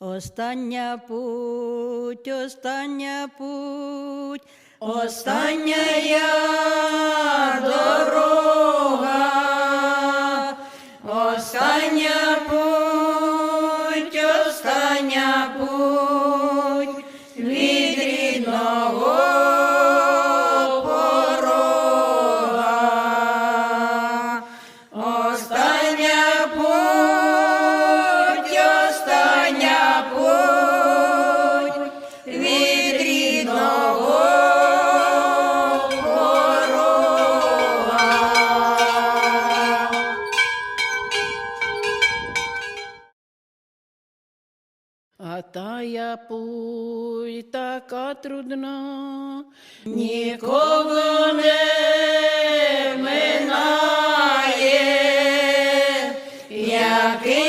Остання путь, остання путь, остання дорога, остання путь, остання путь А тая путь така трудна, Нікого не минає, який